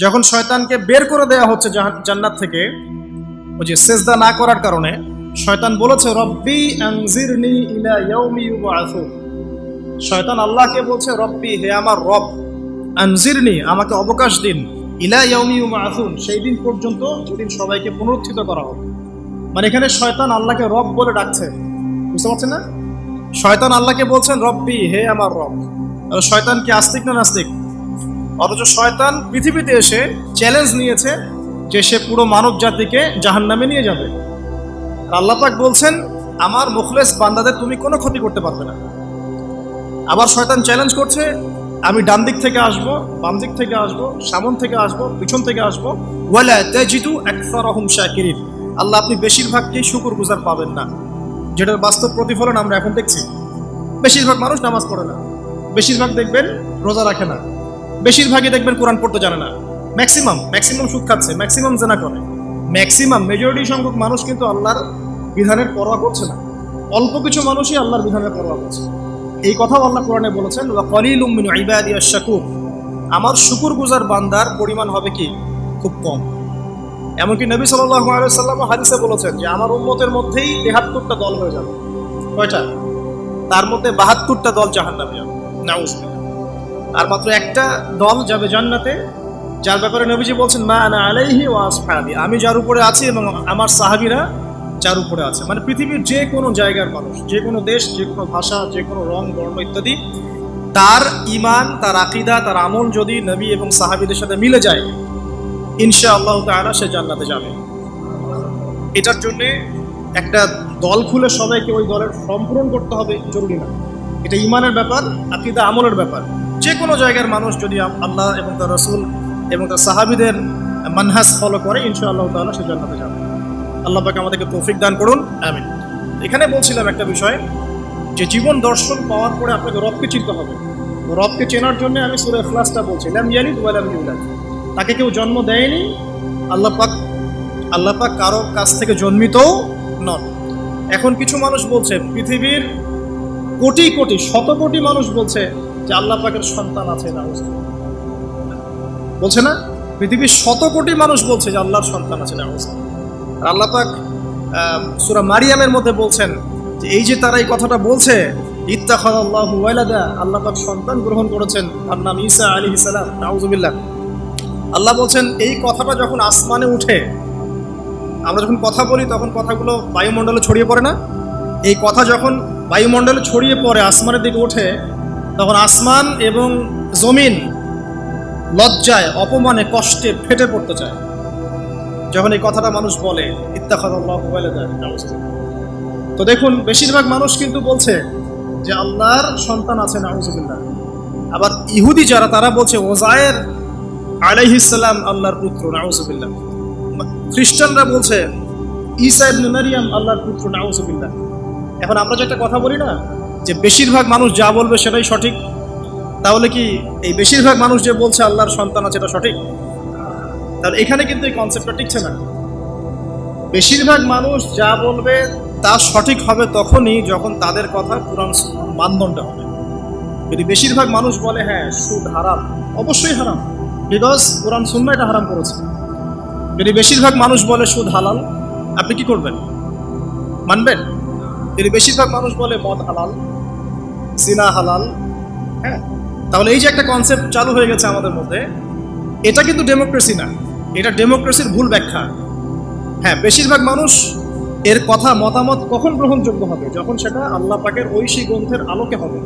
যখন শয়তানকে বের করে দেওয়া হচ্ছে জান্নাত থেকে, ওই যে সেজদা না করার কারণে, শয়তান বলেছে, রব্বি আনজিরনি ইলা ইয়াউমি ইউবআসুন শয়তান আল্লাহকে বলছে, রব্বি, হে আমার রব, আনজিরনি, আমাকে অবকাশ দিন, ইলা ইয়াউমি ইউবআসুন সেই দিন পর্যন্ত যেদিন সবাইকে পুনরুত্থিত করা হবে। মানে এখানে শয়তান আল্লাহকে রব বলে ডাকছে। বুঝতে পারছেন না? শয়তান আল্লাহকে বলছেন, রব্বি, হে আমার রব। শয়তান কি আস্তিক না নাস্তিক? অথচ শয়তান পৃথিবীতে এসে চ্যালেঞ্জ নিয়েছে যে সে পুরো মানব জাতিকে জাহান্নামে নিয়ে যাবে। আর আল্লাহ পাক বলছেন, আমার মুখলেস বান্দাদের তুমি কোনো ক্ষতি করতে পারবে না। আবার শয়তান চ্যালেঞ্জ করছে, আমি ডান দিক থেকে আসব, বাম দিক থেকে আসব, সামন থেকে আসব, পিছন থেকে আসব। ওয়ালা তাজিদু আকসারহুম শাকিরিন। আল্লাহ আপনি বেশিরভাগকেই শুকুর গুজার পাবেন না। যেটার বাস্তব প্রতিফলন আমরা এখন দেখছি। বেশিরভাগ মানুষ নামাজ পড়ে না। বেশিরভাগ দেখবেন রোজা রাখে না। বেশিরভাগই দেখবেন কোরআন পড়তে জানে না। ম্যাক্সিমাম ম্যাক্সিমাম সুদ খাচ্ছে ম্যাক্সিমাম জেনা করে। ম্যাক্সিমাম মেজরিটি সংখ্যক মানুষ কিন্তু আল্লাহর বিধানের পরোয়া করছে না। অল্প কিছু মানুষই আল্লাহর বিধানের পরোয়া করছে। এই কথাও আল্লাহ কোরআনে বলেছেন আমার শুকুর গুজার বান্দার পরিমাণ হবে কি? খুব কম। এমনকি নবী সাল্লাম হাদিসে বলেছেন যে, আমার উম্মতের মধ্যেই 73টা দল হয়ে যাবে। কয়টা? তার মধ্যে 72টা দল জাহান্নামে যাবে। নাউজুবিল্লাহ আর মাত্র একটা দল যাবে জান্নাতে, যার ব্যাপারে নবীজি বলছেন, মা আনা আলাইহি ওয়া আসহাবি। আমি যার উপরে আছি এবং আমার সাহাবীরা যার উপরে আছে। মানে পৃথিবীর যে কোনো জায়গার মানুষ, যে কোনো দেশ, যে কোনো ভাষা, যে কোনো রং, বর্ণ ইত্যাদি, তার ইমান তার আকিদা, তার আমল যদি নবী এবং সাহাবীদের সাথে মিলে যায় ইনশা আল্লাহ তাআলা সে জান্নাতে যাবে। এটার জন্য একটা দল খুলে সবাইকে ওই দলের ফর্ম পূরণ করতে হবে, জরুরি না। এটা ইমানের ব্যাপার, আকিদা আমলের ব্যাপার। যে কোনো জায়গার মানুষ যদি আল্লাহ এবং তার রসুল এবং তার সাহাবিদের মানহাস ফলো করে ইনশা আল্লাহ তাআলা সে জান্নাতে যাবে। আল্লাহ পাকে আমাদেরকে তৌফিক দান করুন, আমিন। এখানে বলছিলাম একটা বিষয় যে জীবন দর্শন পাওয়ার পরে আপনাকে রবকে চিনতে হবে। রবকে চেনার জন্য আমি সুরে ফ্লাসটা বলছি ল্যাম ইয়ালিদ ওয়া লাম ইউলাদ। তাকে কেউ জন্ম দেয়নি, আল্লাহ পাক আল্লাহ পাক কারও কাছ থেকে জন্মিতও নন। এখন কিছু মানুষ বলছে, পৃথিবীর কোটি কোটি, শত কোটি মানুষ বলছে যে আল্লাহ পাকের সন্তান আছে না বলছে না, পৃথিবীর শত কোটি মানুষ বলছে যে আল্লাহর সন্তান আছে না আর আল্লাহ পাক সুরা মারিয়ামের মধ্যে বলছেন যে এই যে তারা এই কথাটা বলছে ইত্তাখাল্লাহু ওয়ালাদা, আল্লাহ পাক সন্তান গ্রহণ করেছেন, তার নাম ঈসা আলাইহিস সালাম, নাউজুবিল্লাহ। আল্লাহ বলছেন, এই কথাটা যখন আসমানে উঠে, আমরা যখন কথা বলি তখন কথাগুলো বায়ুমণ্ডলে ছড়িয়ে পড়ে না? এই কথা যখন বায়ুমণ্ডলে ছড়িয়ে পড়ে, আসমানের দিকে ওঠে তখন আসমান এবং জমিন লজ্জায়, অপমানে, কষ্টে ফেটে পড়তে চায়। যখন এই কথাটা মানুষ বলে তো দেখুন, বেশিরভাগ মানুষ কিন্তু বলছে যে আল্লাহর সন্তান আছে, নাউজুবিল্লাহ। আবার ইহুদি যারা, তারা বলছে ওজায়ের আলাইহিসাল্লাম আল্লাহর পুত্র, নাউজুবিল্লাহ। খ্রিস্টানরা বলছে ঈসা ইবনে আল্লাহর পুত্র, নাউজুবিল্লাহ। এখন আমরা যে একটা কথা বলি না যে বেশিরভাগ মানুষ যা বলবে সেটাই সঠিক, তাহলে কি এই বেশিরভাগ মানুষ যে বলছে আল্লাহর সন্তান আছে এটা সঠিক? তাহলে এখানে কিন্তু এই কনসেপ্টটা টিকছে না। বেশিরভাগ মানুষ যা বলবে তা সঠিক হবে তখনই যখন তাদের কথা পুরাণ মানদণ্ড হবে। যদি বেশিরভাগ মানুষ বলে হ্যাঁ সুদ হারাম, অবশ্যই হারাম বিকজ কোরআন সুন্না এটা হারাম করেছে। যদি বেশিরভাগ মানুষ বলে, সুদ হালাল, আপনি কি করবেন? মানবেন? যদি বেশিরভাগ মানুষ বলে, মদ হালাল সিনা হালাল হ্যাঁ? তাহলে এই যে একটা কনসেপ্ট চালু হয়ে গেছে আমাদের মধ্যে, এটা কিন্তু ডেমোক্রেসি না। এটা ডেমোক্রেসির ভুল ব্যাখ্যা। হ্যাঁ বেশিরভাগ মানুষ এর কথা, মতামত কখন গ্রহণযোগ্য হবে? যখন সেটা আল্লাহ পাকের ঐশী গ্রন্থের আলোকে হবে।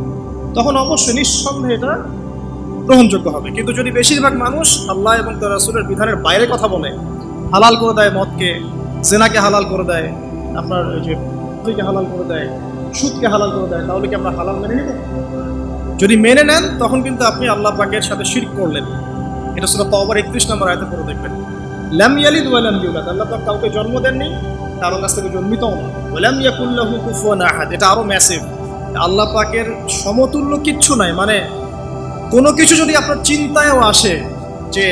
তখন অবশ্যই নিঃসন্দেহে এটা গ্রহণযোগ্য হবে। কিন্তু যদি বেশিরভাগ মানুষ আল্লাহ এবং তার রাসূলের বিধানের বাইরে কথা বলে, হালাল করে দেয় মদকে, জেনাকে হালাল করে দেয়, আপনার ওই যে হালাল করে দেয় সুদকে হালাল করে দেয়, তাহলে কি আমরা হালাল মেনে নেব? যদি মেনে নেন, তখন কিন্তু আপনি আল্লাহ পাকের সাথে শিরক করলেন। এটা শুধু তবার একত্রিশ নম্বর আয়তে পড়ে দেখবেন। ল্যাম ইয়ালিদ ওয়ালাম ইউলাদ, আল্লাহ পাক কাউকে জন্ম দেননি, কারও কাছ থেকে জন্মিতও না। ওয়ালাম ইয়াকুল্লাহু কুফুয়ান আহাদ, এটা আরও ম্যাসিভ আল্লাহ পাকের সমতুল্য কিচ্ছু নাই মানে কোনো কিছু যদি আপনার চিন্তায়ও আসে যে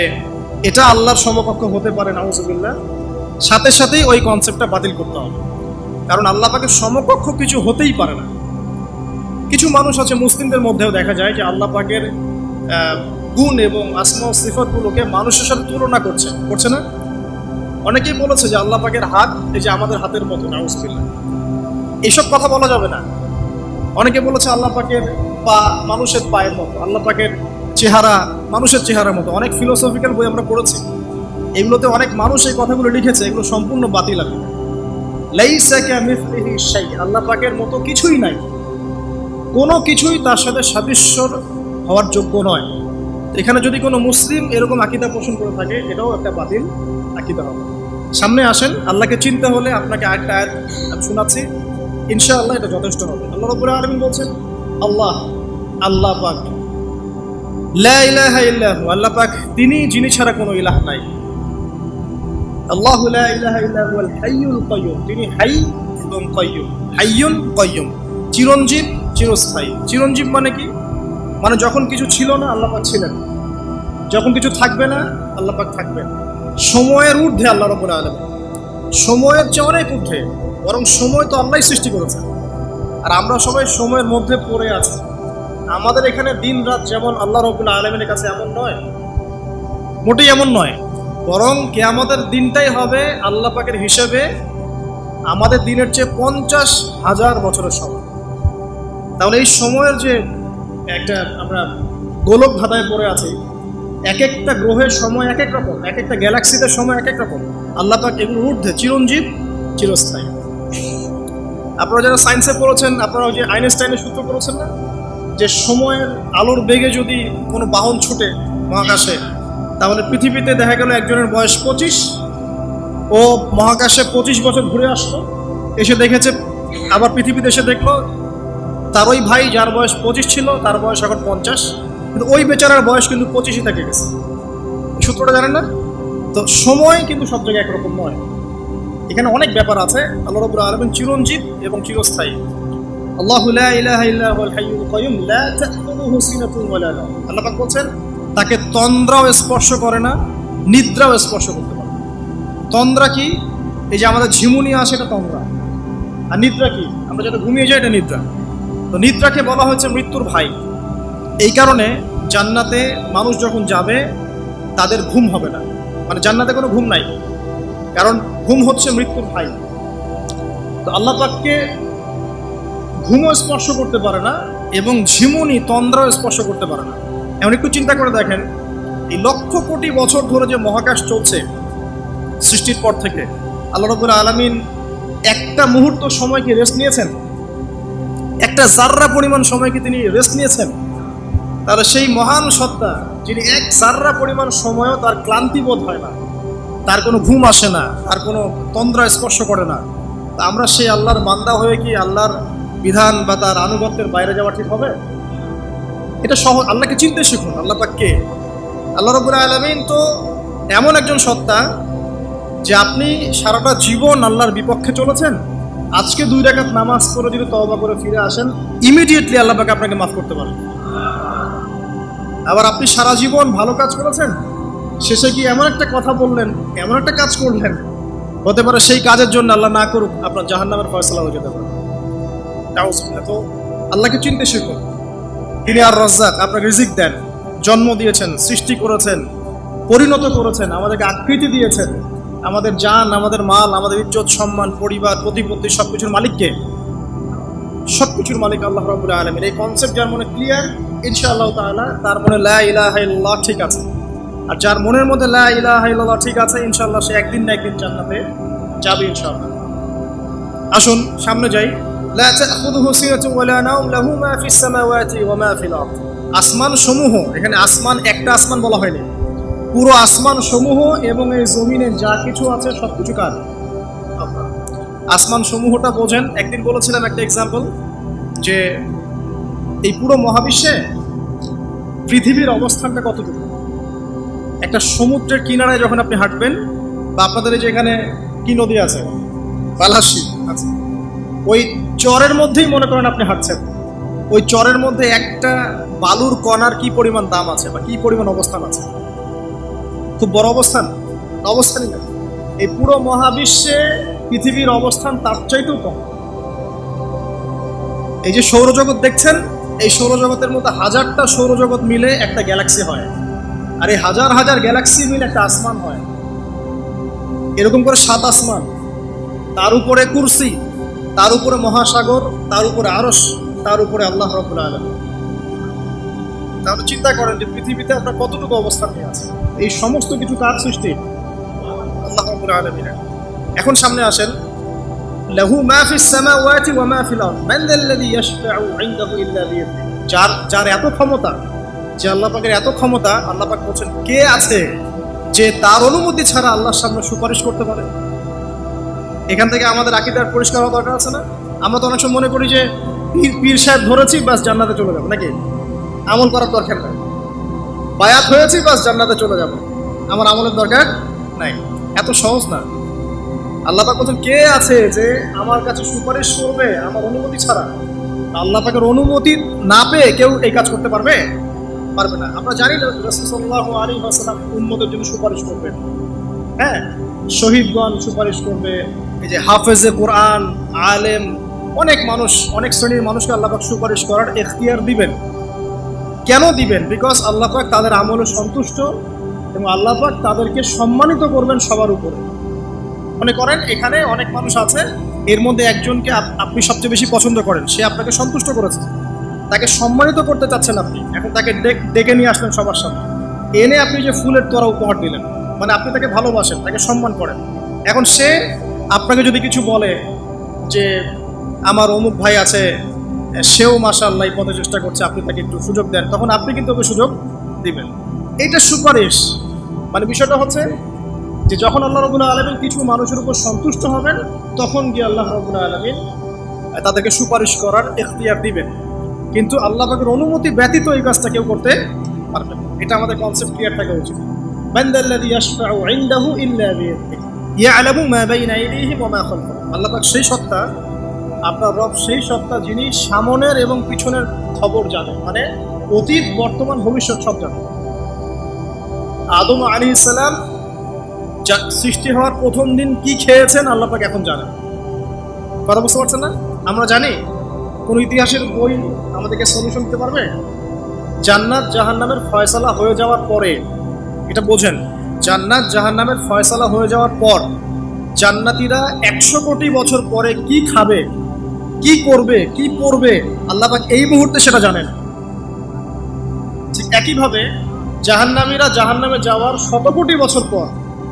এটা আল্লাহর সমকক্ষ হতে পারে, নাউজুবিল্লাহ, সাথে সাথেই ওই কনসেপ্টটা বাতিল করতে হবে। কারণ আল্লাহ পাকের সমকক্ষ কিছু হতেই পারে না। কিছু মানুষ আছে, মুসলিমদের মধ্যেও দেখা যায় যে আল্লাহ পাকের গুণ এবং আসমা সিফতগুলোকে মানুষের সাথে তুলনা করছে। করছে না? অনেকেই বলেছে যে আল্লাহ পাকের হাত এই যে আমাদের হাতের মতো, নাউজবিল্লাহ। এইসব কথা বলা যাবে না। অনেকে বলেছে আল্লাহ পাকের পা মানুষের পায়ের মতো, আল্লাহ পাকের চেহারা মানুষের চেহারার মতো। অনেক ফিলোসফিক্যাল বই আমরা পড়েছি। এগুলোতে অনেক মানুষ এই কথাগুলো লিখেছে, এগুলো সম্পূর্ণ বাতিল শাই আল্লাহ পাকের মতো কিছুই নাই। কোনো কিছুই তার সাথে সাদৃশ্যর হওয়ার যোগ্য নয়। এখানে যদি কোনো মুসলিম এরকম আকিদা পোষণ করে থাকে, এটাও একটা বাতিল আকিদা হবে। সামনে আসেন, আল্লাহকে চিনতে হলে আপনাকে আরেকটা আয়াত শোনাচ্ছি। ইনশাআল্লাহ এটা যথেষ্ট হবে। আল্লাহ রব্বুল আলামিন বলছেন, আল্লাহ আল্লাহ পাক, লা ইলাহা ইল্লাহু আল্লাহ পাক, তিনি, যিনি ছাড়া কোনো ইলাহ নাই। আল্লাহু তিনি হাই এবং কাইয়্যুম হাইয়ুন কাইয়্যুম চিরঞ্জীব, চিরস্থায়ী। চিরঞ্জীব মানে কি? মানে যখন কিছু ছিল না, আল্লাহ পাক ছিলেন। যখন কিছু থাকবে না, আল্লাহ পাক থাকবেন। সময়ের ঊর্ধ্বে আল্লাহ রব্বুল আলামিন। সময়ের চেয়ে অনেক ঊর্ধ্বে। বরং সময় তো আল্লাহই সৃষ্টি করেছেন। আর আমরা সবাই সময়ের মধ্যে পড়ে আছি। আমাদের এখানে দিন রাত যেমন আল্লাহ রবুল্লা আলমিনের কাছে এমন নয়, মোটেই এমন নয়। বরং কেয়ামতের দিনটাই হবে আল্লাহ পাকের হিসেবে আমাদের দিনের চেয়ে পঞ্চাশ হাজার বছরের সময়। তাহলে এই সময়ের যে একটা আমরা গোলক ধাঁধায় পড়ে আছি, এক একটা গ্রহের সময় এক এক রকম, এক একটা গ্যালাক্সিতে সময় এক এক রকম। আল্লাহ পাক এগুলো ঊর্ধ্বে চিরঞ্জীব, চিরস্থায়ী। আপনারা যারা সায়েন্সে পড়েছেন, আপনারা ওই যে আইনস্টাইনের সূত্র পড়েছেন না? যে সময়ের আলোর বেগে যদি কোনো বাহন ছুটে মহাকাশে তাহলে পৃথিবীতে দেখা গেল একজনের বয়স পঁচিশ। ও মহাকাশে পঁচিশ বছর ঘুরে আসলো, এসে দেখেছে, আবার পৃথিবীতে এসে দেখল, তার ওই ভাই যার বয়স পঁচিশ ছিল, তার বয়স এখন পঞ্চাশ। কিন্তু ওই বেচারার বয়স কিন্তু পঁচিশই থেকে গেছে। সূত্রটা জানেন না? তো সময় কিন্তু সব জায়গায় একরকম নয়। এখানে অনেক ব্যাপার আছে। আল্লাহ রবুল আলমিন চিরঞ্জীব এবং চিরস্থায়ী। আল্লাহ আল্লাহ বলছেন তাকে তন্দ্রাও স্পর্শ করে না, নিদ্রাও স্পর্শ করতে পারে তন্দ্রা কি? এই যে আমাদের ঝিমুনি আসে এটা তন্দ্রা। আর নিদ্রা কি? আমরা যেটা ঘুমিয়ে যাই, এটা নিদ্রা। তো নিদ্রাকে বলা হয়েছে মৃত্যুর ভাই। এই কারণে জান্নাতে মানুষ যখন যাবে, তাদের ঘুম হবে না। মানে জান্নাতে কোনো ঘুম নাই। কারণ ঘুম হচ্ছে মৃত্যুর ভাই। তো আল্লাহ পাককে ঘুমও স্পর্শ করতে পারে না এবং ঝিমুনি, তন্দ্রাও স্পর্শ করতে পারে না। এমন একটু চিন্তা করে দেখেন, এই লক্ষ কোটি বছর ধরে যে মহাকাশ চলছে সৃষ্টির পর থেকে, আল্লাহ রবুল আলমিন একটা মুহূর্ত সময় কি রেস্ট নিয়েছেন? একটা জাররা পরিমাণ সময় কি তিনি রেস্ট নিয়েছেন? তাহলে সেই মহান সত্তা, যিনি এক জাররা পরিমাণ সময়ও তার ক্লান্তি বোধ হয় না, তার কোনো ঘুম আসে না, তার কোনো তন্দ্রা স্পর্শ করে না, তা আমরা সেই আল্লাহর বান্দা হয়ে কি আল্লাহর বিধান বা তার আনুগত্যের বাইরে যাওয়া ঠিক হবে? এটা সহ আল্লাহকে চিনতে শিখুন। আল্লাহ পাক কে? আল্লাহ রবুল আলমিন তো এমন একজন সত্তা যে আপনি সারাটা জীবন আল্লাহর বিপক্ষে চলেছেন, আজকে দুই রাকাত নামাজ করে যদি তওবা করে ফিরে আসেন ইমিডিয়েটলি আল্লাহ পাক আপনাকে মাফ করতে পারেন। আবার আপনি সারা জীবন ভালো কাজ করেছেন, শেষে কি এমন একটা কথা বললেন, এমন একটা কাজ করলেন, হতে পারে সেই কাজের জন্য আল্লাহ না করুক, আপনার জাহান নামের ফয়সলা হয়ে যেতে পারে। তো আল্লাহকে চিনতে শিখুন। তিনি আর রজ্জাক আপনাকে রিজিক দেন, জন্ম দিয়েছেন, সৃষ্টি করেছেন, পরিণত করেছেন, আমাদেরকে আকৃতি দিয়েছেন। আমাদের জান, আমাদের মাল, আমাদের ইজ্জত, সম্মান, পরিবার, প্রতিপত্তি সব কিছুর মালিককে সব কিছুর মালিক আল্লাহ রবুল আলমের এই কনসেপ্ট যার মনে ক্লিয়ার ইনশাআল্লাহ তাআলা তার মনে লা ইলাহা ঠিক আছে। আর যার মনের মধ্যে লা ঠিক আছে, ইনশাআল্লাহ সে একদিন না একদিন জান্নাতে যাবে ইনশাআল্লাহ। আসুন, সামনে যাই। তাখুযুহু সিনাতুন ওয়ালা নাওম লাহু মা ফিস সামাওয়াতি ওয়া মা ফিল আরদ আসমান সমূহ এখানে আসমান একটা আসমান বলা হয়নি। পুরো আসমান সমূহ এবং এই জমিনে যা কিছু আছে সব কিছু কার। আসমান সমূহটা বোঝেন, একদিন বলেছিলাম একটা এক্সাম্পল যে এই পুরো মহাবিশ্বে পৃথিবীর অবস্থানটা কতটুকু? একটা সমুদ্রের কিনারায় যখন আপনি হাঁটবেন বা আপনাদের এই যে এখানে কি নদী আছে? বালাসি আছে। ওই চরের মধ্যেই মনে করেন আপনি হাঁটছেন। ওই চরের মধ্যে একটা বালুর কণার কি পরিমাণ দাম আছে বা কি পরিমাণ অবস্থান আছে? খুব বড় অবস্থান? অবস্থানই না এই পুরো মহাবিশ্বে পৃথিবীর অবস্থান তার চাইতেও কম। এই যে সৌরজগৎ দেখছেন, এই সৌরজগতের মধ্যে হাজারটা সৌরজগৎ মিলে একটা গ্যালাক্সি হয়। আর এই হাজার হাজার গ্যালাক্সি মিলে একটা আসমান হয়। এরকম করে সাত আসমান। তার উপরে কুরসি তার উপরে মহাসাগর, তার উপরে আরস তার উপরে আল্লাহ রবুল আলম তাহলে চিন্তা করেন যে পৃথিবীতে আপনার কতটুকু অবস্থান নিয়ে আছে? এই সমস্ত কিছু কার সৃষ্টি? আল্লাহ রবুল আলমিনের। এখন সামনে আসেন, লাহু মা ফিস সামাওয়াতি ওয়া মা ফিল আরদ। মান যাল্লাযী ইয়াশফা'ু 'ইনদাহু ইল্লা বিইذনিহি যার যার এত ক্ষমতা, যে আল্লাহ পাকের এত ক্ষমতা, আল্লাহ পাক বলছেন, কে আছে যে তার অনুমতি ছাড়া আল্লাহর সামনে সুপারিশ করতে পারে? এখান থেকে আমাদের আকিদার পরিষ্কার হওয়া দরকার আছে না? আমরা তো অনেক সময় মনে করি যে পীর পীর সাহেব ধরেছি, বাস জান্নাতে চলে যাব, নাকি? আমল করার দরকার নাই। বায়াত হয়েছি, বাস জান্নাতে চলে যাব। আমার আমলের দরকার নাই। এত সহজ না। আল্লাহ পাক বলছেন, কে আছে যে আমার কাছে সুপারিশ করবে আমার অনুমতি ছাড়া? আল্লাহ পাকের অনুমতি না পেয়ে কেউ এই কাজ করতে পারবে? পারবে না। আমরা জানি না উন্মতের জন্য সুপারিশ করবেন। হ্যাঁ শহীদগণ সুপারিশ করবে এই যে হাফেজে কোরআন, আলেম, অনেক মানুষ, অনেক শ্রেণির মানুষকে আল্লাহ পাক সুপারিশ করার এখতিয়ার দিবেন। কেন দিবেন? বিকজ আল্লাহ পাক তাদের আমলে সন্তুষ্ট এবং আল্লাহ পাক তাদেরকে সম্মানিত করবেন সবার উপরে। মনে করেন, এখানে অনেক মানুষ আছে, এর মধ্যে একজনকে আপনি সবচেয়ে বেশি পছন্দ করেন, সে আপনাকে সন্তুষ্ট করেছে। তাকে সম্মানিত করতে চাচ্ছেন আপনি, এখন তাকে ডেক- ডেকে নিয়ে আসলেন সবার সামনে। এনে আপনি যে ফুলের তোরা উপহার দিলেন মানে আপনি তাকে ভালোবাসেন, তাকে সম্মান করেন। এখন সে আপনাকে যদি কিছু বলে যে আমার অমুক ভাই আছে, সেও মাসাল্লাহ এই পথে চেষ্টা করছে, আপনি তাকে একটু সুযোগ দেন, তখন আপনি কিন্তু ওকে সুযোগ দিবেন। এইটা সুপারিশ। মানে বিষয়টা হচ্ছে যে যখন আল্লাহ রবুল্লাহ আলমিন কিছু মানুষের উপর সন্তুষ্ট হবেন, তখন গিয়ে আল্লাহ রবুল্লাহ আলমিন তাদেরকে সুপারিশ করার এখতিয়ার দিবেন। কিন্তু আল্লাহ পাকের অনুমতি ব্যতীত এই কাজটা কেউ করতে পারবে এটা আমাদের কনসেপ্ট ক্লিয়ার থাকা উচিত। বান্দাল্লাযী ইয়াশফা'ু 'ইনদাহু ইল্লা সেই সত্তা, আপনার রব সেই সত্তা যিনি সামনের এবং পিছনের খবর জানেন মানে অতীত, বর্তমান, ভবিষ্যৎ সব জানেন। আদম আলী ইসলাম সৃষ্টি হওয়ার প্রথম দিন কি খেয়েছেন আল্লাহ পাক এখন জানেন। কথা বুঝতে পারছেন না? আমরা জানি, কোন ইতিহাসের বই আমাদেরকে সলিউশন দিতে পারবে? জান্নাত জাহান্নামের ফয়সালা হয়ে যাওয়ার পরে, এটা বোঝেন। জান্নাত জাহান্নামের ফয়সালা হয়ে যাওয়ার পর জান্নাতীরা একশো কোটি বছর পরে কি খাবে, কি করবে, কি পড়বে আল্লাহবাক এই মুহূর্তে সেটা জানেন। ঠিক একইভাবে জাহান্নামীরা জাহান্নামে যাওয়ার শত কোটি বছর পর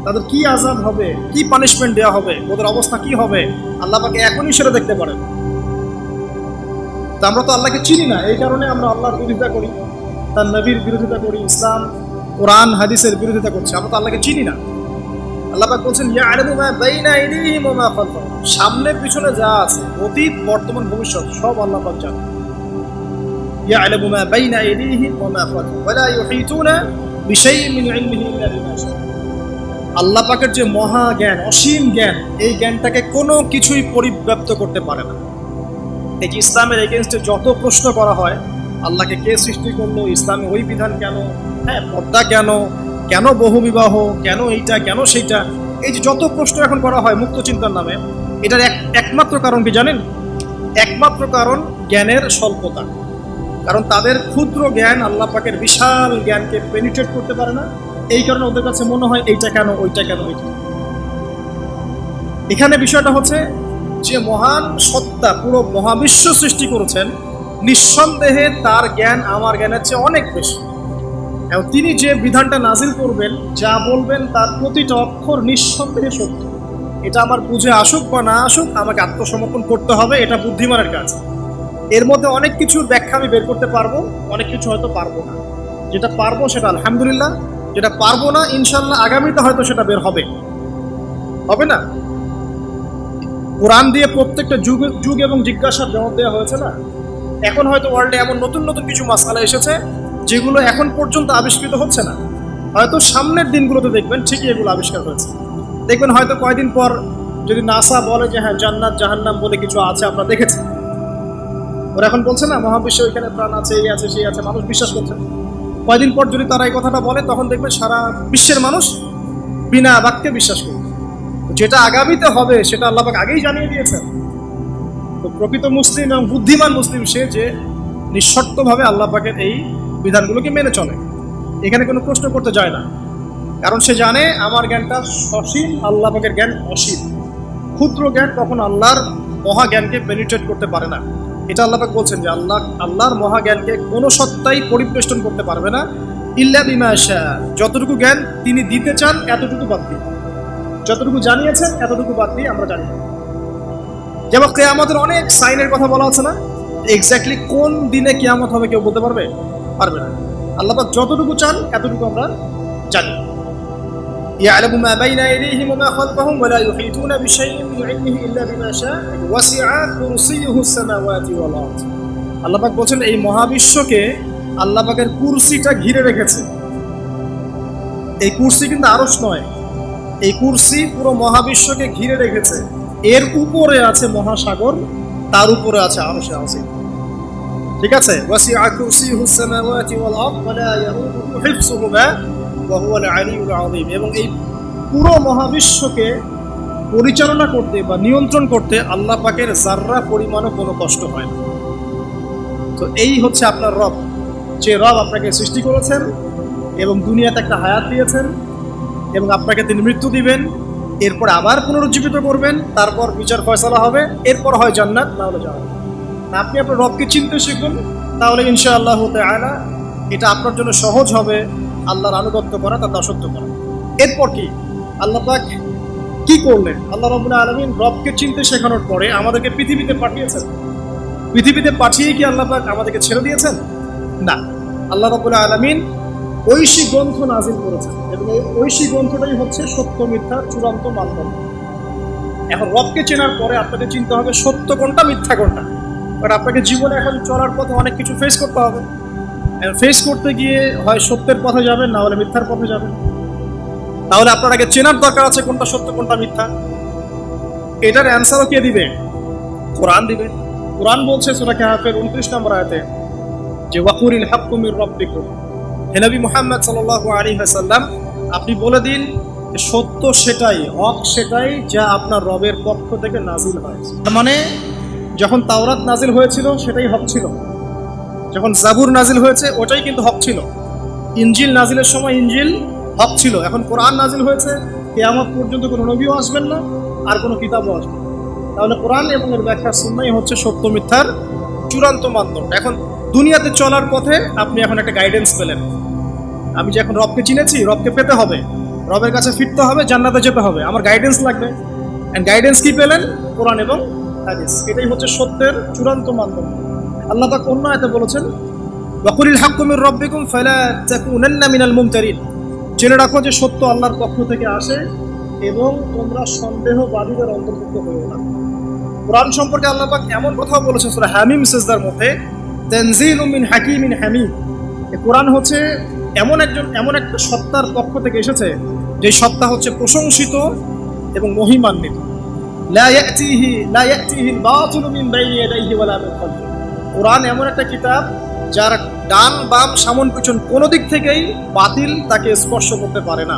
তাদের কি আজাব হবে, কি পানিশমেন্ট দেওয়া হবে, ওদের অবস্থা কি হবে, আল্লাহ পাকে এখনই সেটা দেখতে পারেন। তা আমরা তো আল্লাহকে চিনি না, এই কারণে আমরা আল্লাহর বিরোধিতা করি, তার নবীর বিরোধিতা করি, ইসলাম কোরআন হাদিসের বিরোধিতা করছে, আমরা তো আল্লাহকে চিনি না। আল্লাহ বলছেন ইয়া সামনে পিছনে যা আছে, অতীত, বর্তমান, ভবিষ্যৎ, সব আল্লাহ পাক ইয়া আল্লাহ পাকের যে মহা জ্ঞান, অসীম জ্ঞান, এই জ্ঞানটাকে কোনো কিছুই পরিব্যাপ্ত করতে পারে না। এই ইসলামের এগেনস্টে যত প্রশ্ন করা হয় আল্লাহকে কে সৃষ্টি করল? ইসলামে ওই বিধান কেন? হ্যাঁ পর্দা কেন? কেন বহুবিবাহ কেন এইটা? কেন সেইটা? এই যে যত প্রশ্ন এখন করা হয় মুক্ত চিন্তার নামে, এটার এক, একমাত্র কারণ কি জানেন? একমাত্র কারণ জ্ঞানের স্বল্পতা। কারণ তাদের ক্ষুদ্র জ্ঞান আল্লাহ পাকের বিশাল জ্ঞানকে পেনিট্রেট করতে পারে না। এই কারণে ওদের কাছে মনে হয় এইটা কেন, ওইটা কেন, ওইটা এখানে বিষয়টা হচ্ছে যে মহান সত্তা পুরো মহাবিশ্ব সৃষ্টি করেছেন নিঃসন্দেহে তার জ্ঞান আমার জ্ঞানের চেয়ে অনেক বেশি। এবং তিনি যে বিধানটা নাজিল করবেন, যা বলবেন তার প্রতিটা অক্ষর নিঃসন্দেহে সত্য। এটা আমার বুঝে আসুক বা না আসুক, আমাকে আত্মসমর্পণ করতে হবে, এটা বুদ্ধিমানের কাজ। এর মধ্যে অনেক কিছুর ব্যাখ্যা আমি বের করতে পারব, অনেক কিছু হয়তো পারব না। যেটা পারব সেটা আলহামদুলিল্লাহ, যেটা পারব না ইনশাল্লাহ আগামীতে হয়তো সেটা বের হবে। হবে না? কোরআন দিয়ে প্রত্যেকটা যুগ যুগ এবং জিজ্ঞাসার জবাব দেওয়া হয়েছে না? এখন হয়তো ওয়ার্ল্ডে এমন নতুন নতুন কিছু মাসালা এসেছে, যেগুলো এখন পর্যন্ত আবিষ্কৃত হচ্ছে না। হয়তো সামনের দিনগুলোতে দেখবেন ঠিকই এগুলো আবিষ্কার হয়েছে। দেখবেন হয়তো কয়দিন পর যদি নাসা বলে যে হ্যাঁ জান্নাত, জাহান্নাম বলে কিছু আছে, আমরা দেখেছি। ওরা এখন বলছে না, মহাবিশ্বে ওইখানে প্রাণ আছে, এই আছে, সেই আছে, মানুষ বিশ্বাস করছে। কয়দিন পর যদি তারা এই কথাটা বলে, তখন দেখবেন সারা বিশ্বের মানুষ বিনা বাক্যে বিশ্বাস করবে। যেটা আগামীতে হবে, সেটা আল্লাহ আগেই জানিয়ে দিয়েছেন। তো প্রকৃত মুসলিম এবং বুদ্ধিমান মুসলিম সে যে নিঃশর্তভাবে আল্লাহ পাকের এই বিধানগুলোকে মেনে চলে। এখানে কোনো প্রশ্ন করতে যায় না। কারণ সে জানে আমার জ্ঞানটা সসীম, আল্লাহ পাকের জ্ঞান অসীম। ক্ষুদ্র জ্ঞান কখন আল্লাহর মহা জ্ঞানকে পেনিট্রেট করতে পারে না। এটা আল্লাহ পাক বলছেন যে আল্লাহ, আল্লাহর মহা জ্ঞানকে কোনো সত্তাই পরিবেষ্টন করতে পারবে না। ইল্লা বিমা শাহ। যতটুকু জ্ঞান তিনি দিতে চান, এতটুকু বাদ দিয়ে যতটুকু জানিয়েছেন, এতটুকু বাদ দিয়ে আমরা জানি। যেমন কেয়ামতের অনেক সাইনের কথা বলা আছে না এক্স্যাক্টলি কোন দিনে কেয়ামত হবে কেউ বলতে পারবে পারবে না আল্লাহ পাক যতটুকু চান এতটুকু আমরা জানি يعلم ما بين أيديهم وما خلفهم ولا يحيطون بشيء من علمه إلا بما شاء وسع كرسيه السماوات والأرض আল্লাহ পাক বলছেন এই মহাবিশ্বকে আল্লাহ পাকের কুরসিটা ঘিরে রেখেছে এই কুরসি কিন্তু আরস নয় এই কুরসি পুরো মহাবিশ্বকে ঘিরে রেখেছে এর উপরে আছে মহাসাগর, তার উপরে আছে আরশে আছে ঠিক আছে? ওয়াসিআ কুরসিয়ুহুস সামাওয়াতি ওয়াল আরদ ওয়া লা ইয়াউদুহু ওয়া হুয়াল আলিয়্যুল আযীম। এবং এই পুরো মহাবিশ্বকে পরিচালনা করতে বা নিয়ন্ত্রণ করতে আল্লাহ পাকের জাররা পরিমাণও কোনো কষ্ট হয় না। তো এই হচ্ছে আপনার রব। যে রব আপনাকে সৃষ্টি করেছেন এবং দুনিয়াতে একটা হায়াত দিয়েছেন এবং আপনাকে তিনি মৃত্যু দিবেন। এরপর আবার পুনরুজ্জীবিত করবেন, তারপর বিচার ফয়সালা হবে, এরপর হয় জান্নাত, না হলে যাওয়া আপনি আপনার রবকে চিনতে শিখুন, তাহলে ইনশা ইনশাআল্লাহ আলা এটা আপনার জন্য সহজ হবে, আল্লাহর আনুগত্য করা তার দাসত্ব করা। এরপর কি? আল্লাহ পাক কি করলেন? আল্লাহ রবুল্লাহ আলমিন রবকে চিনতে শেখানোর পরে আমাদেরকে পৃথিবীতে পাঠিয়েছেন। পৃথিবীতে পাঠিয়ে কি আল্লাহ পাক আমাদেরকে ছেড়ে দিয়েছেন? না। আল্লাহ রবুল্লাহ আলমিন ঐশী গ্রন্থ নাজিল করেছেন এবং এই ঐশী গ্রন্থটাই হচ্ছে সত্য মিথ্যার চূড়ান্ত মানদণ্ড। এখন রবকে চেনার পরে আপনাকে চিনতে হবে সত্য কোনটা, মিথ্যা কোনটা। কারণ আপনাকে জীবনে এখন চলার পথে অনেক কিছু ফেস করতে হবে। ফেস করতে গিয়ে হয় সত্যের পথে যাবেন, না হলে মিথ্যার পথে যাবেন। তাহলে আপনার আগে চেনার দরকার আছে কোনটা সত্য, কোনটা মিথ্যা। এটার অ্যান্সারও কে দিবে? কোরআন দিবে। কোরআন বলছে সুরা কাহাফের উনত্রিশ নম্বর আয়তে, যে ওয়াকুরিল হাক্কুমির রব্বিকুম। হে মোহাম্মদ মুহাম্মদ সাল্লাল্লাহু হাসাল্লাম আপনি বলে দিন সত্য সেটাই, হক সেটাই যা আপনার রবের পক্ষ থেকে নাজিল হয়। মানে যখন তাওরাত নাজিল হয়েছিল, সেটাই হক ছিল। যখন জাবুর নাজিল হয়েছে, ওটাই কিন্তু হক ছিল। ইঞ্জিল নাজিলের সময় ইঞ্জিল হক ছিল। এখন কোরআন নাজিল হয়েছে, কেয়ামত পর্যন্ত কোনো নবীও আসবেন না, আর কোনো কিতাবও আসবে না। তাহলে কোরআন এবং এর ব্যাখ্যা শুননাই হচ্ছে সত্য মিথ্যার চূড়ান্ত মানদণ্ড এখন দুনিয়াতে চলার পথে আপনি এখন একটা গাইডেন্স পেলেন। আমি যে এখন রবকে চিনেছি, রবকে পেতে হবে। রবের কাছে ফিরতে হবে, জান্নাতে যেতে হবে। আমার গাইডেন্স লাগবে। অ্যান্ড গাইডেন্স কি পেলেন? কোরআন এবং হাদিস। এটাই হচ্ছে সত্যের চূড়ান্ত মানদণ্ড। আল্লাহ পাক অন্য আয়তে বলেছেন, ওয়াকুলিল হাক্কুমির রব্বিকুম ফালা তাকুনান্না মিনাল মুমতারিন। জেনে রাখো যে সত্য আল্লাহর পক্ষ থেকে আসে এবং তোমরা সন্দেহবাদীদের অন্তর্ভুক্ত হয়েও না। কোরআন সম্পর্কে আল্লাহ পাক এমন কথাও বলেছেন, সূরা হামিম সিজদার মধ্যে তানজিলু মিন হাকিমিন হামিদ। এই কোরআন হচ্ছে এমন একজন, এমন একটা সত্তার পক্ষ থেকে এসেছে, যে সত্তা হচ্ছে প্রশংসিত এবং মহিমান্বিত মিন মিন কোরআন এমন একটা কিতাব, যার ডান বাম সামন পিছন কোনো দিক থেকেই বাতিল তাকে স্পর্শ করতে পারে না।